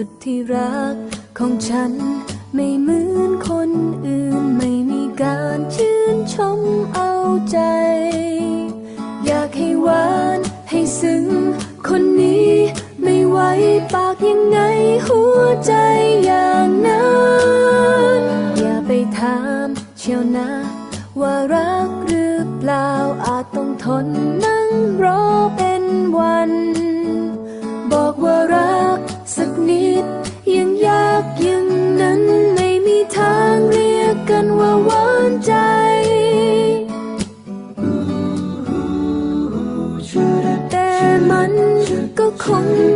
ุดที่รักของฉัน ไม่เหมือนคนอื่น ไม่มีการชื่นชมเอาใจ อยากให้หวานให้ซึ้งคนนี้ไม่ไหวปากยังไงหัวใจอย่างนั้นอย่าไปถามเชียวนะ ว่ารักหรือเปล่าอาจต้องทนนั่งรอเป็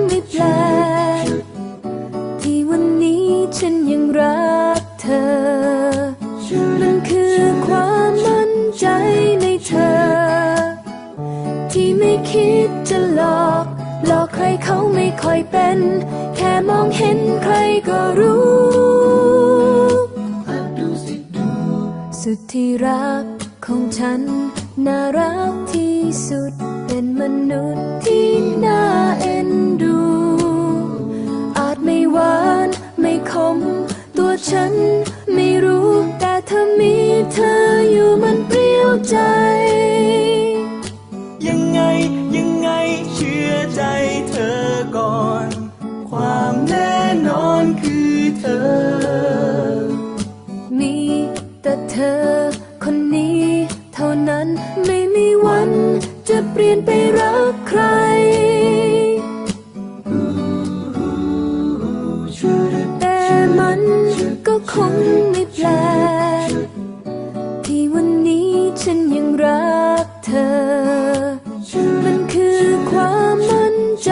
ไม่แปลกที่วันนี้ฉันยังรักเธอ มันคือความมั่นใจในเธอ ที่ไม่คิดจะหลอก หลอกใครเขาไม่ค่อยเป็น แค่มองเห็นใครก็รู้สุดที่รักของฉัน น่ารักที่สุดเป็นมนุษย์ที่ ฉันไม่รู้ แต่ถ้ามีเธออยู่มันเปรี้ยวใจ ยังไงยังไงเชื่อใจเธอก่อน ความแน่นอนคือเธอ มีแต่เธอคนนี้ เท่านั้นไม่มีวันจะเปลี่ยนไปรักใคร มันก็คงไม่แปลกที่วันนี้ฉันยังรักเธอ มันคือความมั่นใจ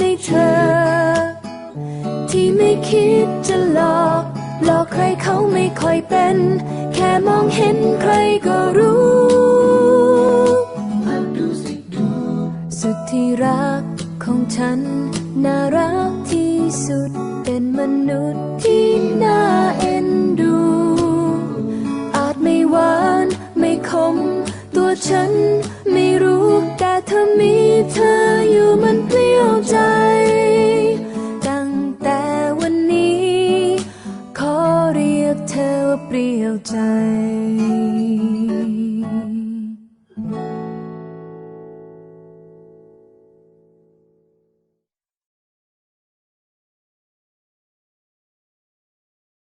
ในเธอ ที่ไม่คิดจะหลอกหลอกใครเขาไม่ค่อยเป็น แค่มองเห็นใครก็รู้สุดที่รักของฉันน่ารัก ใจ